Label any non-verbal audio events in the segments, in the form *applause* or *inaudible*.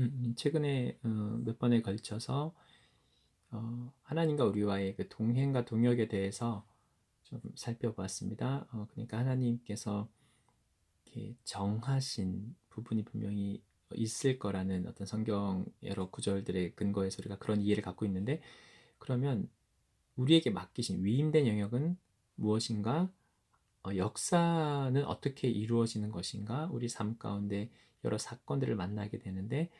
음, 최근에 어, 몇 번에 걸쳐서 어, 하나님과 우리와의 그 동행과 동역에 대해서 좀 살펴보았습니다. 어, 그러니까 하나님께서 정하신 부분이 분명히 있을 거라는 어떤 성경 여러 구절들의 근거에서 우리가 그런 이해를 갖고 있는데 그러면 우리에게 맡기신 위임된 영역은 무엇인가? 어, 역사는 어떻게 이루어지는 것인가? 우리 삶 가운데 여러 사건들을 만나게 되는데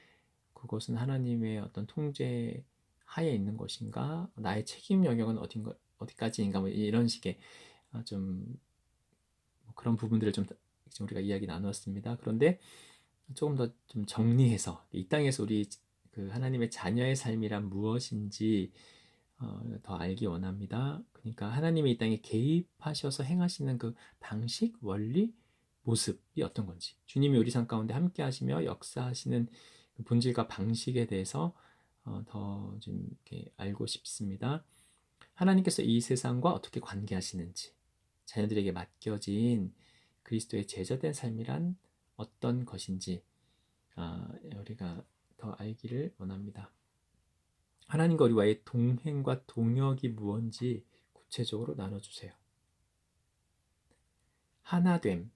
그것은 하나님의 어떤 통제 하에 있는 것인가? 나의 책임 영역은 어딘가 어디까지인가? 뭐 이런 식의 어, 좀뭐 그런 부분들을 좀 우리가 이야기 나누었습니다. 그런데 조금 더 좀 정리해서 이 땅에서 우리 그 하나님의 자녀의 삶이란 무엇인지 어, 더 알기 원합니다. 그러니까 하나님이 이 땅에 개입하셔서 행하시는 그 방식, 원리, 모습이 어떤 건지 주님이 우리 삶 가운데 함께 하시며 역사하시는 그 본질과 방식에 대해서 어, 더좀 이렇게 알고 싶습니다. 하나님께서 이 세상과 어떻게 관계하시는지 자녀들에게 맡겨진 그리스도의 제자된 삶이란 어떤 것인지 아, 우리가 더 알기를 원합니다. 하나님과 우리와의 동행과 동역이 무언지 구체적으로 나눠주세요. 하나됨.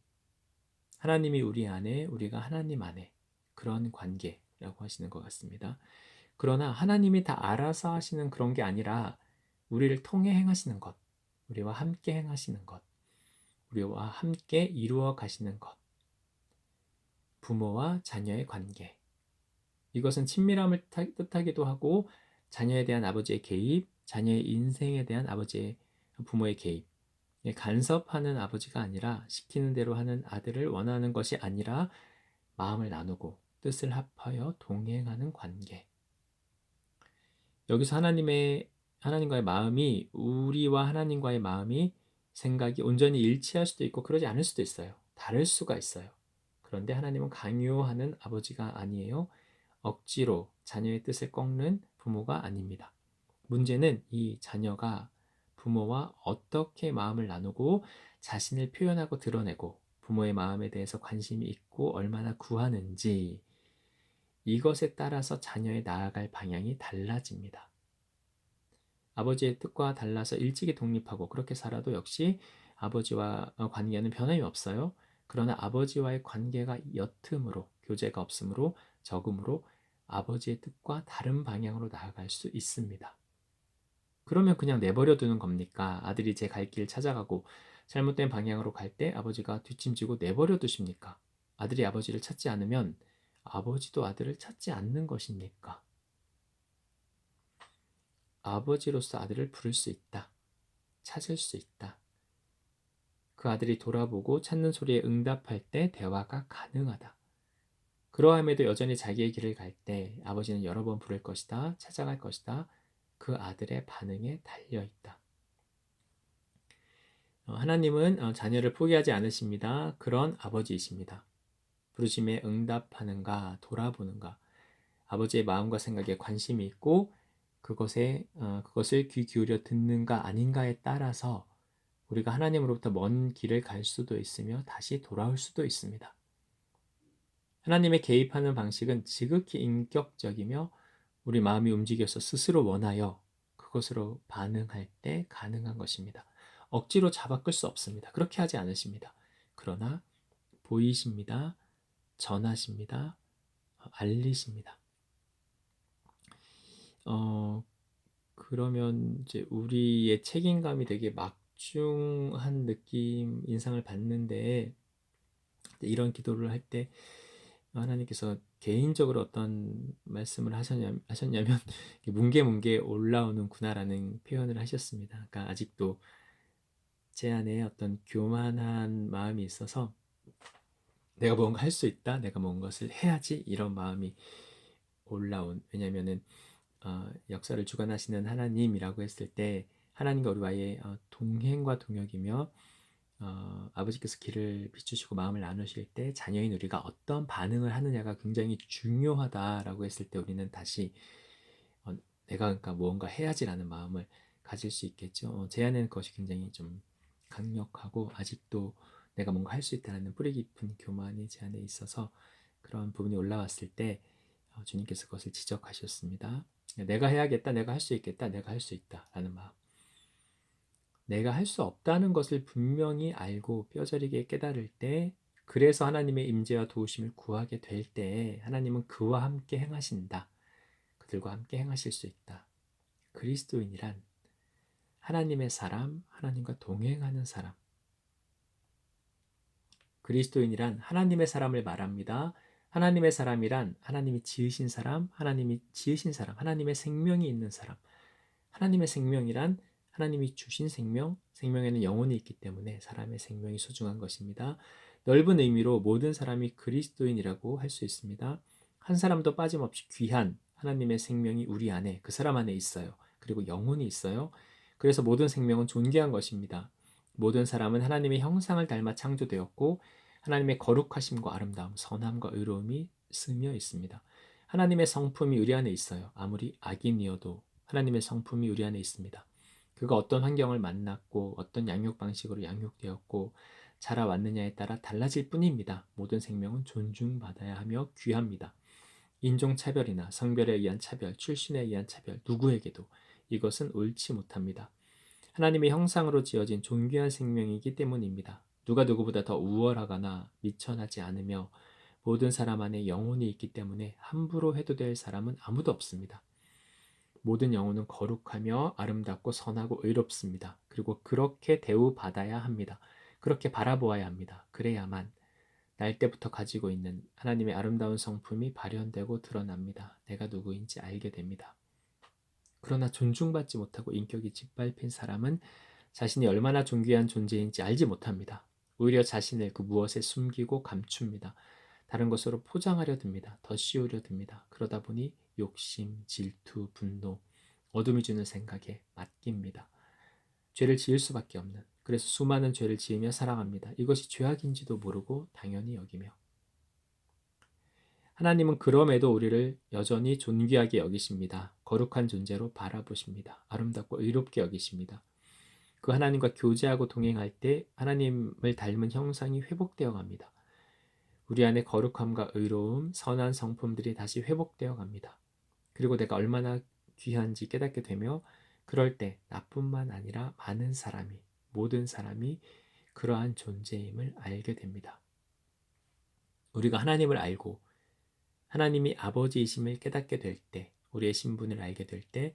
하나님이 우리 안에, 우리가 하나님 안에 그런 관계 라고 하시는 것 같습니다. 그러나 하나님이 다 알아서 하시는 그런 게 아니라 우리를 통해 행하시는 것, 우리와 함께 행하시는 것, 우리와 함께 이루어 가시는 것, 부모와 자녀의 관계. 이것은 친밀함을 뜻하기도 하고 자녀에 대한 아버지의 개입, 자녀의 인생에 대한 아버지의 부모의 개입. 예, 간섭하는 아버지가 아니라 시키는 대로 하는 아들을 원하는 것이 아니라 마음을 나누고 뜻을 합하여 동행하는 관계. 여기서 하나님의 하나님과의 마음이 우리와 하나님과의 마음이 생각이 온전히 일치할 수도 있고 그러지 않을 수도 있어요. 다를 수가 있어요. 그런데 하나님은 강요하는 아버지가 아니에요. 억지로 자녀의 뜻을 꺾는 부모가 아닙니다. 문제는 이 자녀가 부모와 어떻게 마음을 나누고 자신을 표현하고 드러내고 부모의 마음에 대해서 관심이 있고 얼마나 구하는지 이것에 따라서 자녀의 나아갈 방향이 달라집니다. 아버지의 뜻과 달라서 일찍이 독립하고 그렇게 살아도 역시 아버지와 관계는 변함이 없어요. 그러나 아버지와의 관계가 옅음으로 교제가 없으므로 적음으로 아버지의 뜻과 다른 방향으로 나아갈 수 있습니다. 그러면 그냥 내버려 두는 겁니까? 아들이 제 갈 길 찾아가고 잘못된 방향으로 갈 때 아버지가 뒷짐지고 내버려 두십니까? 아들이 아버지를 찾지 않으면 아버지도 아들을 찾지 않는 것입니까? 아버지로서 아들을 부를 수 있다. 찾을 수 있다. 그 아들이 돌아보고 찾는 소리에 응답할 때 대화가 가능하다. 그러함에도 여전히 자기의 길을 갈 때 아버지는 여러 번 부를 것이다, 찾아갈 것이다. 그 아들의 반응에 달려 있다. 어, 하나님은 어, 자녀를 포기하지 않으십니다. 그런 아버지이십니다. 부르심에 응답하는가, 돌아보는가, 아버지의 마음과 생각에 관심이 있고 그것에 어, 그것을 귀 기울여 듣는가 아닌가에 따라서 우리가 하나님으로부터 먼 길을 갈 수도 있으며 다시 돌아올 수도 있습니다. 하나님의 개입하는 방식은 지극히 인격적이며 우리 마음이 움직여서 스스로 원하여 그것으로 반응할 때 가능한 것입니다. 억지로 잡아 끌 수 없습니다. 그렇게 하지 않으십니다. 그러나 보이십니다. 전하십니다. 알리십니다. 어, 그러면 이제 우리의 책임감이 되게 막중한 느낌, 인상을 받는데 이런 기도를 할 때 하나님께서 개인적으로 어떤 말씀을 하셨냐, 하셨냐면 *laughs* 뭉게뭉게 올라오는구나라는 표현을 하셨습니다. 그러니까 아직도 제 안에 어떤 교만한 마음이 있어서 내가 뭔가 할 수 있다, 내가 뭔 것을 해야지 이런 마음이 올라온 왜냐면은 어, 역사를 주관하시는 하나님이라고 했을 때 하나님과 우리와의 어, 동행과 동역이며 어, 아버지께서 길을 비추시고 마음을 나누실 때 자녀인 우리가 어떤 반응을 하느냐가 굉장히 중요하다라고 했을 때 우리는 다시 어, 내가 그러니까 무언가 해야지라는 마음을 가질 수 있겠죠. 어, 제 안에는 그것이 굉장히 좀 강력하고 아직도 내가 뭔가 할 수 있다는 뿌리 깊은 교만이 제 안에 있어서 그런 부분이 올라왔을 때 어, 주님께서 그것을 지적하셨습니다. 내가 해야겠다, 내가 할 수 있겠다, 내가 할 수 있다라는 마음. 내가 할 수 없다는 것을 분명히 알고 뼈저리게 깨달을 때, 그래서 하나님의 임재와 도우심을 구하게 될 때, 하나님은 그와 함께 행하신다. 그들과 함께 행하실 수 있다. 그리스도인이란 하나님의 사람, 하나님과 동행하는 사람. 그리스도인이란 하나님의 사람을 말합니다. 하나님의 사람이란 하나님이 지으신 사람, 하나님이 지으신 사람, 하나님의 생명이 있는 사람. 하나님의 생명이란 하나님이 주신 생명, 생명에는 영혼이 있기 때문에 사람의 생명이 소중한 것입니다. 넓은 의미로 모든 사람이 그리스도인이라고 할 수 있습니다. 한 사람도 빠짐없이 귀한 하나님의 생명이 우리 안에, 그 사람 안에 있어요. 그리고 영혼이 있어요. 그래서 모든 생명은 존귀한 것입니다. 모든 사람은 하나님의 형상을 닮아 창조되었고 하나님의 거룩하심과 아름다움, 선함과 의로움이 스며 있습니다. 하나님의 성품이 우리 안에 있어요. 아무리 악인이어도 하나님의 성품이 우리 안에 있습니다. 그가 어떤 환경을 만났고 어떤 양육 방식으로 양육되었고 자라왔느냐에 따라 달라질 뿐입니다. 모든 생명은 존중받아야 하며 귀합니다. 인종차별이나 성별에 의한 차별, 출신에 의한 차별, 누구에게도 이것은 옳지 못합니다. 하나님의 형상으로 지어진 존귀한 생명이기 때문입니다. 누가 누구보다 더 우월하거나 미천하지 않으며 모든 사람 안에 영혼이 있기 때문에 함부로 해도 될 사람은 아무도 없습니다. 모든 영혼은 거룩하며 아름답고 선하고 의롭습니다. 그리고 그렇게 대우받아야 합니다. 그렇게 바라보아야 합니다. 그래야만 날 때부터 가지고 있는 하나님의 아름다운 성품이 발현되고 드러납니다. 내가 누구인지 알게 됩니다. 그러나 존중받지 못하고 인격이 짓밟힌 사람은 자신이 얼마나 존귀한 존재인지 알지 못합니다. 오히려 자신을 그 무엇에 숨기고 감춥니다. 다른 것으로 포장하려 듭니다. 더 씌우려 듭니다. 그러다 보니 욕심, 질투, 분노, 어둠이 주는 생각에 맡깁니다. 죄를 지을 수밖에 없는 그래서 수많은 죄를 지으며 살아갑니다. 이것이 죄악인지도 모르고 당연히 여기며 하나님은 그럼에도 우리를 여전히 존귀하게 여기십니다. 거룩한 존재로 바라보십니다. 아름답고 의롭게 여기십니다. 그 하나님과 교제하고 동행할 때 하나님을 닮은 형상이 회복되어 갑니다. 우리 안에 거룩함과 의로움, 선한 성품들이 다시 회복되어 갑니다. 그리고 내가 얼마나 귀한지 깨닫게 되며 그럴 때 나뿐만 아니라 많은 사람이, 모든 사람이 그러한 존재임을 알게 됩니다. 우리가 하나님을 알고 하나님이 아버지이심을 깨닫게 될 때, 우리의 신분을 알게 될 때,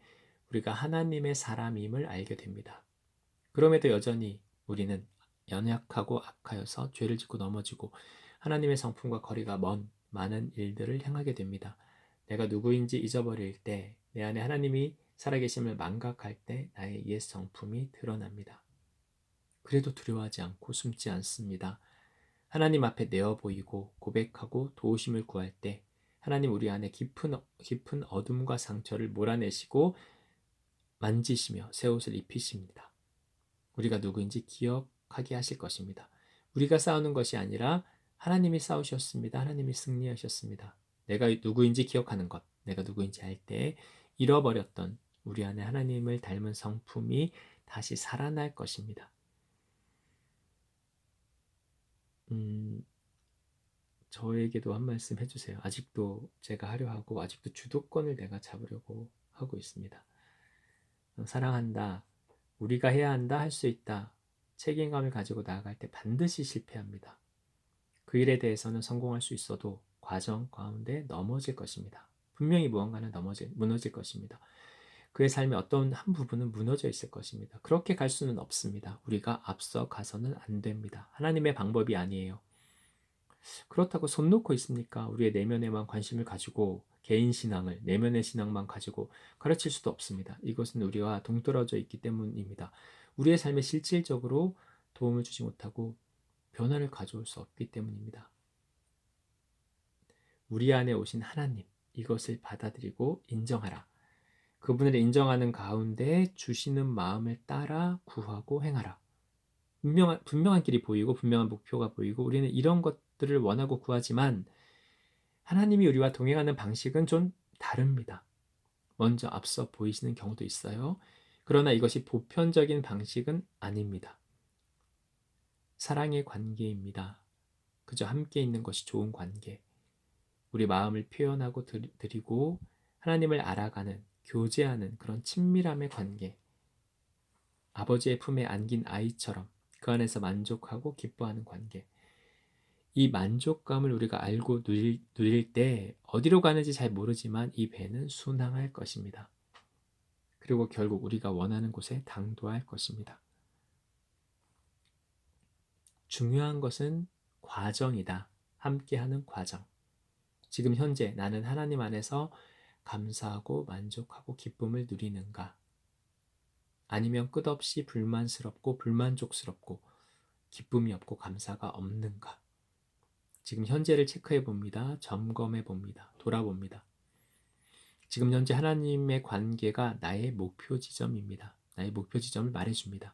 우리가 하나님의 사람임을 알게 됩니다. 그럼에도 여전히 우리는 연약하고 악하여서 죄를 짓고 넘어지고 하나님의 성품과 거리가 먼 많은 일들을 행하게 됩니다. 내가 누구인지 잊어버릴 때, 내 안에 하나님이 살아계심을 망각할 때 나의 옛 성품이 드러납니다. 그래도 두려워하지 않고 숨지 않습니다. 하나님 앞에 내어 보이고 고백하고 도우심을 구할 때 하나님 우리 안에 깊은 깊은 어둠과 상처를 몰아내시고 만지시며 새 옷을 입히십니다. 우리가 누구인지 기억하게 하실 것입니다. 우리가 싸우는 것이 아니라 하나님이 싸우셨습니다. 하나님이 승리하셨습니다. 내가 누구인지 기억하는 것, 내가 누구인지 알 때 잃어버렸던 우리 안에 하나님을 닮은 성품이 다시 살아날 것입니다. 음, 저에게도 한 말씀 해주세요. 아직도 제가 하려 하고 아직도 주도권을 내가 잡으려고 하고 있습니다. 어, 사랑한다. 우리가 해야 한다. 할 수 있다. 책임감을 가지고 나아갈 때 반드시 실패합니다. 그 일에 대해서는 성공할 수 있어도 과정 가운데 넘어질 것입니다. 분명히 무언가는 넘어질, 무너질 것입니다. 그의 삶의 어떤 한 부분은 무너져 있을 것입니다. 그렇게 갈 수는 없습니다. 우리가 앞서 가서는 안 됩니다. 하나님의 방법이 아니에요. 그렇다고 손 놓고 있습니까? 우리의 내면에만 관심을 가지고 개인 신앙을 내면의 신앙만 가지고 가르칠 수도 없습니다. 이것은 우리와 동떨어져 있기 때문입니다. 우리의 삶에 실질적으로 도움을 주지 못하고 변화를 가져올 수 없기 때문입니다. 우리 안에 오신 하나님 이것을 받아들이고 인정하라. 그분을 인정하는 가운데 주시는 마음을 따라 구하고 행하라. 분명한, 분명한 길이 보이고 분명한 목표가 보이고 우리는 이런 것 것들을 원하고 구하지만 하나님이 우리와 동행하는 방식은 좀 다릅니다. 먼저 앞서 보이시는 경우도 있어요. 그러나 이것이 보편적인 방식은 아닙니다. 사랑의 관계입니다. 그저 함께 있는 것이 좋은 관계. 우리 마음을 표현하고 드리고 하나님을 알아가는 교제하는 그런 친밀함의 관계. 아버지의 품에 안긴 아이처럼 그 안에서 만족하고 기뻐하는 관계. 이 만족감을 우리가 알고 누릴, 누릴 때 어디로 가는지 잘 모르지만 이 배는 순항할 것입니다. 그리고 결국 우리가 원하는 곳에 당도할 것입니다. 중요한 것은 과정이다. 함께하는 과정. 지금 현재 나는 하나님 안에서 감사하고 만족하고 기쁨을 누리는가? 아니면 끝없이 불만스럽고 불만족스럽고 기쁨이 없고 감사가 없는가? 지금 현재를 체크해 봅니다. 점검해 봅니다. 돌아봅니다. 지금 현재 하나님의 관계가 나의 목표 지점입니다. 나의 목표 지점을 말해줍니다.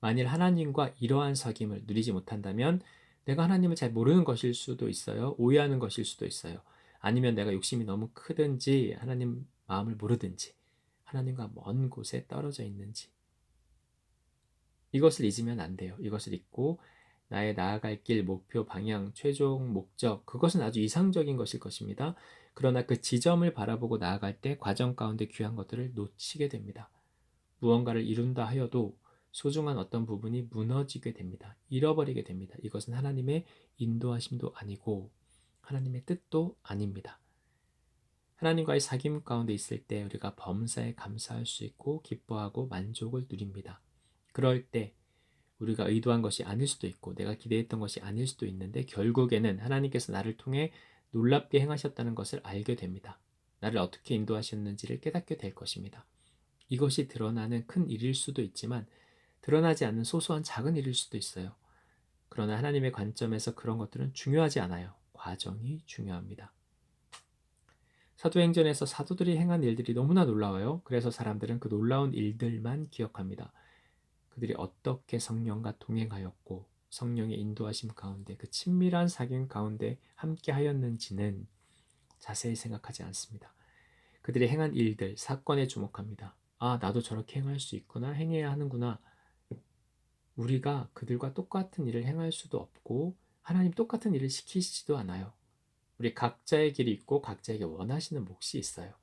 만일 하나님과 이러한 사귐을 누리지 못한다면 내가 하나님을 잘 모르는 것일 수도 있어요. 오해하는 것일 수도 있어요. 아니면 내가 욕심이 너무 크든지 하나님 마음을 모르든지 하나님과 먼 곳에 떨어져 있는지 이것을 잊으면 안 돼요. 이것을 잊고 나의 나아갈 길, 목표, 방향, 최종 목적 그것은 아주 이상적인 것일 것입니다. 그러나 그 지점을 바라보고 나아갈 때 과정 가운데 귀한 것들을 놓치게 됩니다. 무언가를 이룬다 하여도 소중한 어떤 부분이 무너지게 됩니다. 잃어버리게 됩니다. 이것은 하나님의 인도하심도 아니고 하나님의 뜻도 아닙니다. 하나님과의 사귐 가운데 있을 때 우리가 범사에 감사할 수 있고 기뻐하고 만족을 누립니다. 그럴 때 우리가 의도한 것이 아닐 수도 있고 내가 기대했던 것이 아닐 수도 있는데 결국에는 하나님께서 나를 통해 놀랍게 행하셨다는 것을 알게 됩니다. 나를 어떻게 인도하셨는지를 깨닫게 될 것입니다. 이것이 드러나는 큰 일일 수도 있지만 드러나지 않는 소소한 작은 일일 수도 있어요. 그러나 하나님의 관점에서 그런 것들은 중요하지 않아요. 과정이 중요합니다. 사도행전에서 사도들이 행한 일들이 너무나 놀라워요. 그래서 사람들은 그 놀라운 일들만 기억합니다. 그들이 어떻게 성령과 동행하였고 성령의 인도하심 가운데 그 친밀한 사귐 가운데 함께 하였는지는 자세히 생각하지 않습니다. 그들이 행한 일들, 사건에 주목합니다. 아, 나도 저렇게 행할 수 있구나, 행해야 하는구나. 우리가 그들과 똑같은 일을 행할 수도 없고 하나님 똑같은 일을 시키시지도 않아요. 우리 각자의 길이 있고 각자에게 원하시는 몫이 있어요.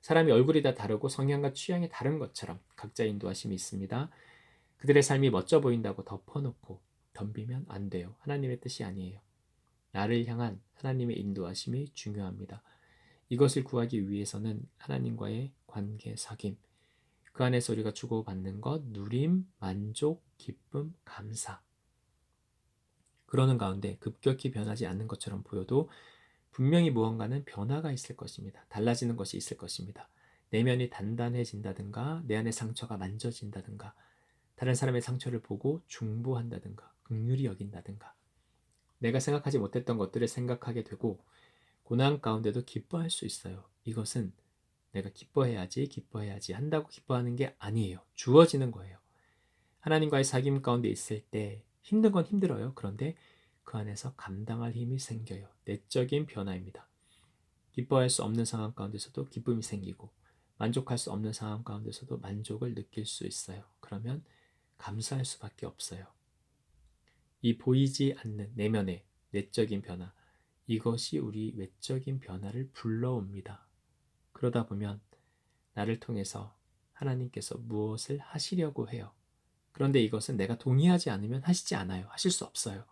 사람이 얼굴이 다 다르고 성향과 취향이 다른 것처럼 각자 인도하심이 있습니다. 그들의 삶이 멋져 보인다고 덮어놓고 덤비면 안 돼요. 하나님의 뜻이 아니에요. 나를 향한 하나님의 인도하심이 중요합니다. 이것을 구하기 위해서는 하나님과의 관계 사귐, 그 안에서 우리가 주고받는 것, 누림, 만족, 기쁨, 감사. 그러는 가운데 급격히 변하지 않는 것처럼 보여도 분명히 무언가는 변화가 있을 것입니다. 달라지는 것이 있을 것입니다. 내면이 단단해진다든가, 내 안의 상처가 만져진다든가, 다른 사람의 상처를 보고 중보한다든가, 극률이 여긴다든가, 내가 생각하지 못했던 것들을 생각하게 되고, 고난 가운데도 기뻐할 수 있어요. 이것은 내가 기뻐해야지, 기뻐해야지 한다고 기뻐하는 게 아니에요. 주어지는 거예요. 하나님과의 사귐 가운데 있을 때 힘든 건 힘들어요. 그런데 그 안에서 감당할 힘이 생겨요. 내적인 변화입니다. 기뻐할 수 없는 상황 가운데서도 기쁨이 생기고 만족할 수 없는 상황 가운데서도 만족을 느낄 수 있어요. 그러면 감사할 수밖에 없어요. 이 보이지 않는 내면의 내적인 변화, 이것이 우리 외적인 변화를 불러옵니다. 그러다 보면 나를 통해서 하나님께서 무엇을 하시려고 해요. 그런데 이것은 내가 동의하지 않으면 하시지 않아요. 하실 수 없어요.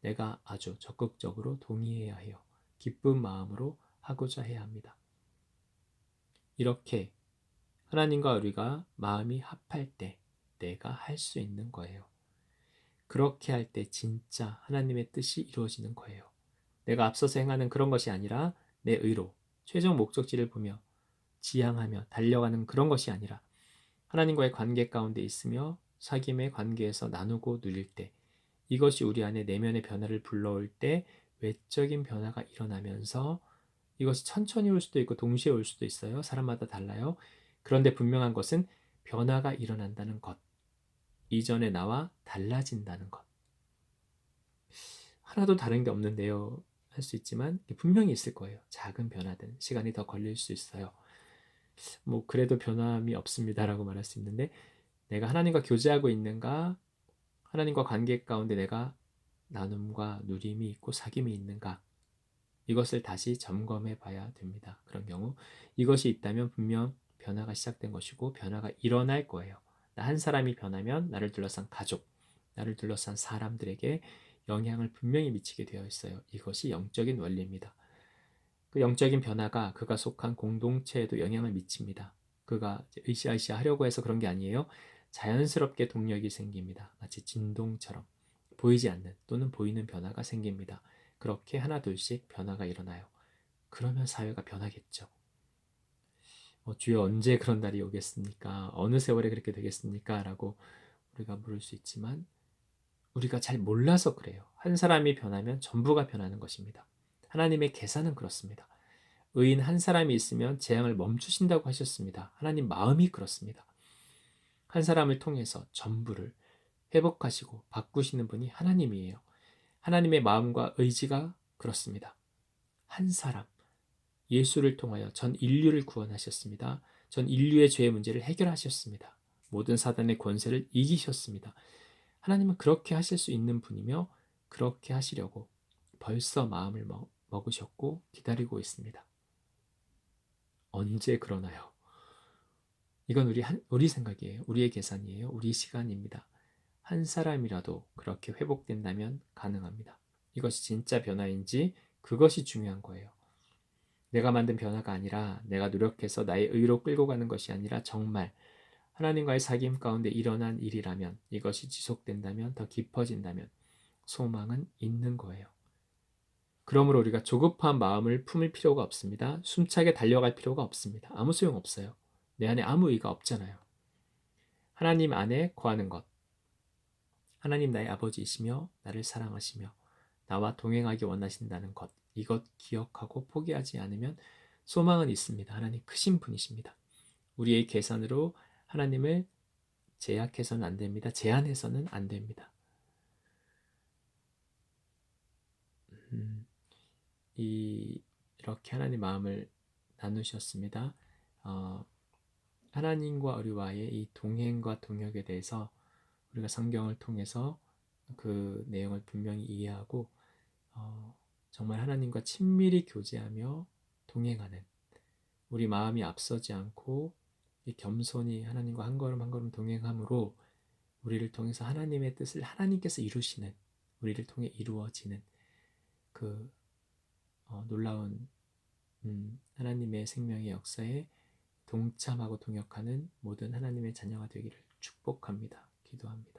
내가 아주 적극적으로 동의해야 해요. 기쁜 마음으로 하고자 해야 합니다. 이렇게 하나님과 우리가 마음이 합할 때 내가 할 수 있는 거예요. 그렇게 할 때 진짜 하나님의 뜻이 이루어지는 거예요. 내가 앞서서 행하는 그런 것이 아니라 내 의로 최종 목적지를 보며 지향하며 달려가는 그런 것이 아니라 하나님과의 관계 가운데 있으며 사귐의 관계에서 나누고 누릴 때 이것이 우리 안에 내면의 변화를 불러올 때 외적인 변화가 일어나면서 이것이 천천히 올 수도 있고 동시에 올 수도 있어요. 사람마다 달라요. 그런데 분명한 것은 변화가 일어난다는 것. 이전의 나와 달라진다는 것. 하나도 다른 게 없는데요. 할 수 있지만 분명히 있을 거예요. 작은 변화든 시간이 더 걸릴 수 있어요. 뭐 그래도 변함이 없습니다라고 말할 수 있는데 내가 하나님과 교제하고 있는가 하나님과 관계 가운데 내가 나눔과 누림이 있고 사귐이 있는가 이것을 다시 점검해 봐야 됩니다. 그런 경우 이것이 있다면 분명 변화가 시작된 것이고 변화가 일어날 거예요. 나 한 사람이 변하면 나를 둘러싼 가족, 나를 둘러싼 사람들에게 영향을 분명히 미치게 되어 있어요. 이것이 영적인 원리입니다. 그 영적인 변화가 그가 속한 공동체에도 영향을 미칩니다. 그가 으쌰으쌰 하려고 해서 그런 게 아니에요. 자연스럽게 동력이 생깁니다. 마치 진동처럼 보이지 않는 또는 보이는 변화가 생깁니다. 그렇게 하나둘씩 변화가 일어나요. 그러면 사회가 변하겠죠. 어, 주여 언제 그런 날이 오겠습니까? 어느 세월에 그렇게 되겠습니까? 라고 우리가 물을 수 있지만 우리가 잘 몰라서 그래요. 한 사람이 변하면 전부가 변하는 것입니다. 하나님의 계산은 그렇습니다. 의인 한 사람이 있으면 재앙을 멈추신다고 하셨습니다. 하나님 마음이 그렇습니다. 한 사람을 통해서 전부를 회복하시고 바꾸시는 분이 하나님이에요. 하나님의 마음과 의지가 그렇습니다. 한 사람, 예수를 통하여 전 인류를 구원하셨습니다. 전 인류의 죄의 문제를 해결하셨습니다. 모든 사단의 권세를 이기셨습니다. 하나님은 그렇게 하실 수 있는 분이며 그렇게 하시려고 벌써 마음을 먹, 먹으셨고 기다리고 있습니다. 언제 그러나요? 이건 우리 한, 우리 생각이에요. 우리의 계산이에요. 우리 시간입니다. 한 사람이라도 그렇게 회복된다면 가능합니다. 이것이 진짜 변화인지 그것이 중요한 거예요. 내가 만든 변화가 아니라 내가 노력해서 나의 의로 끌고 가는 것이 아니라 정말 하나님과의 사귐 가운데 일어난 일이라면 이것이 지속된다면 더 깊어진다면 소망은 있는 거예요. 그러므로 우리가 조급한 마음을 품을 필요가 없습니다. 숨차게 달려갈 필요가 없습니다. 아무 소용 없어요. 내 안에 아무 의가 없잖아요. 하나님 안에 거하는 것. 하나님 나의 아버지이시며 나를 사랑하시며 나와 동행하기 원하신다는 것. 이것 기억하고 포기하지 않으면 소망은 있습니다. 하나님 크신 분이십니다. 우리의 계산으로 하나님을 제약해서는 안 됩니다. 제한해서는 안 됩니다. 음, 이, 이렇게 하나님 마음을 나누셨습니다. 어, 하나님과 우리와의 이 동행과 동역에 대해서 우리가 성경을 통해서 그 내용을 분명히 이해하고 어, 정말 하나님과 친밀히 교제하며 동행하는 우리 마음이 앞서지 않고 겸손히 하나님과 한 걸음 한 걸음 동행함으로 우리를 통해서 하나님의 뜻을 하나님께서 이루시는 우리를 통해 이루어지는 그 어, 놀라운 음, 하나님의 생명의 역사에 동참하고 동역하는 모든 하나님의 자녀가 되기를 축복합니다. 기도합니다.